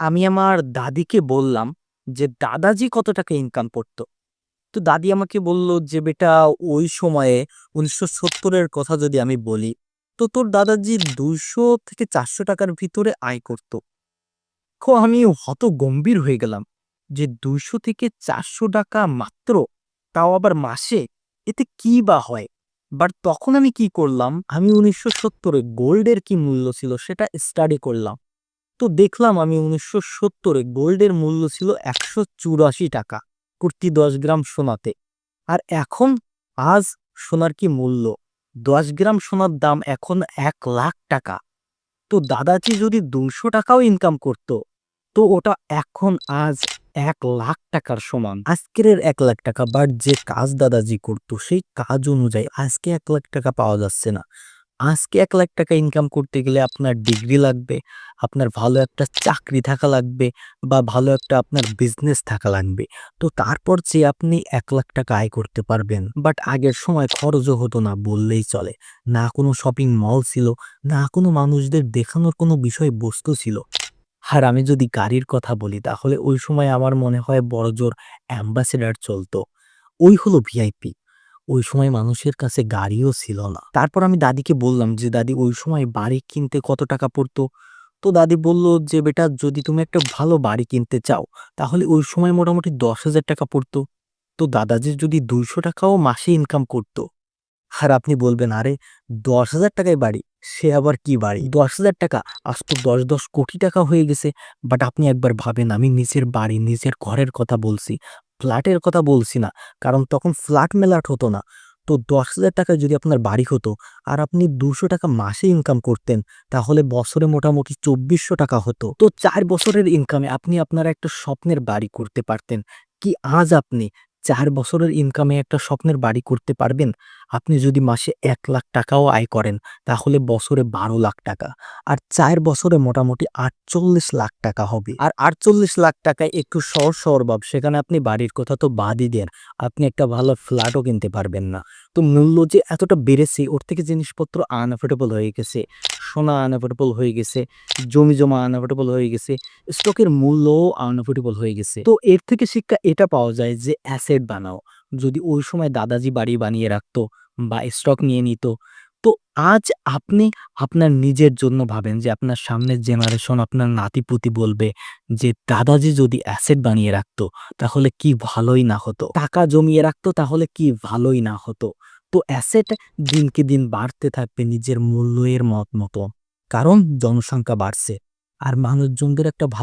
আমি আমার দাদিকে বললাম যে, দাদাজি কত টাকা ইনকাম করতো? তো দাদি আমাকে বলল যে, বেটা, ওই সময়ে উনিশশো সত্তরের কথা যদি আমি বলি, তো তোর দাদাজি দুইশো থেকে চারশো টাকার ভিতরে আয় করত। খো আমি হত গম্ভীর হয়ে গেলাম যে, দুইশো থেকে চারশো টাকা মাত্র, তাও আবার মাসে? এতে কি বা হয়? বাট তখন আমি কি করলাম, আমি উনিশশো সত্তরে গোল্ডের কি মূল্য ছিল সেটা স্টাডি করলাম। তো দেখলাম আমি উনিশশো সত্তরে গোল্ডের মূল্য ছিল একশো চুরাশি টাকা, কুর্তি দশ গ্রাম সোনাতে। আর এখন আজ সোনার কি মূল্য? দশ গ্রাম সোনার দাম এখন এক লাখ টাকা। তো দাদাজি যদি দুশো টাকাও ইনকাম করত, তো ওটা এখন আজ এক লাখ টাকার সমান। আজকের এক লাখ টাকা বাট যে কাজ দাদাজি করতো, সেই কাজ অনুযায়ী আজকে এক লাখ টাকা পাওয়া যাচ্ছে না। আজকে এক লাখ টাকা ইনকাম করতে গেলে আপনার ডিগ্রি লাগবে, আপনার ভালো একটা চাকরি থাকা লাগবে বা ভালো একটা আপনার বিজনেস থাকা লাগবে। তো তারপর যে আপনি এক লাখ টাকা আয় করতে পারবেন। বাট আগের সময় খরচও হতো না, বললেই চলে। না কোনো শপিং মল ছিল, না কোনো মানুষদের দেখানোর কোনো বিষয় বস্তু ছিল। আর আমি যদি গাড়ির কথা বলি, তাহলে ওই সময় আমার মনে হয় বড় জোর অ্যাম্বাসেডার চলতো। ওই হলো ভিআইপি ওই সময় মানুষের কাছে গাড়িও ছিল না। তারপর আমি দাদিকে বললাম যে, দাদি, ওই সময় বাড়ি কিনতে কত টাকা পড়তো? তো দাদি বলল যে, বেটা, যদি তুমি একটা ভালো বাড়ি কিনতে চাও, তাহলে ওই সময় মোটামুটি দশ হাজার টাকা পড়তো। তো দাদাজি যদি দুইশো টাকাও মাসে ইনকাম করতো। আর আপনি বলবেন, আরে, দশ হাজার টাকায় বাড়ি? সে আবার কি বাড়ি? দশ হাজার টাকা? আজ তো দশ দশ কোটি টাকা হয়ে গেছে। বাট আপনি একবার ভাবেন, আমি নিজের বাড়ি, নিজের ঘরের কথা বলছি। ফ্ল্যাটের কথা বলছি না, কারণ তখন ফ্ল্যাট মেলাট হতো না। তো দশ হাজার টাকা যদি আপনার বাড়ি হতো আর আপনি দুশো টাকা মাসে ইনকাম করতেন, তাহলে বছরে মোটামুটি চব্বিশশো টাকা হতো। তো চার বছরের ইনকামে আপনি আপনার একটা স্বপ্নের বাড়ি করতে পারতেন। কি আজ আপনি চার বছরের ইনকামে একটা স্বপ্নের বাড়ি করতে পারবেন। আপনি যদি মাসে এক লাখ টাকাও আয় করেন, তাহলে বছরে বারো লাখ টাকা। আর চার বছরে মোটামুটি আটচল্লিশ লাখ টাকা হবে। আর আটচল্লিশ লাখ টাকায় একটু সহর ভাব, সেখানে আপনি বাড়ির কথা তো বাদই দেন। আপনি একটা ভালো ফ্ল্যাটও কিনতে পারবেন না। তো মূল্য যে এতটা বেড়েছে, ওর থেকে জিনিসপত্র আনএফোর্ডেবল হয়ে গেছে। সোনা আনএফোর্ডেবল হয়ে গেছে, জমি জমা আনএফোর্ডেবল হয়ে গেছে স্টকের মূল্যও আনএফোর্ডেবল হয়ে গেছে। তো এর থেকে শিক্ষা এটা পাওয়া যায় যে অ্যাসেট বানাও। যদি ওই সময় দাদাজি বাড়ি বানিয়ে রাখতো বা স্টক নিয়ে নিত, তো আজ আপনি আপনার নিজের জন্য ভাবেন যে আপনার সামনের জেনারেশন আপনার নাতিপুতি বলবে যে দাদাজি যদি অ্যাসেট বানিয়ে রাখতো, তাহলে কি ভালোই না হতো? টাকা জমিয়ে রাখতো, তাহলে কি ভালোই না হতো? তো অ্যাসেট দিনকে দিন বাড়তে থাকবে নিজের মূল্যের মত মতো। কারণ জনসংখ্যা বাড়ছে। আর মানুষজনদের একটা ভালো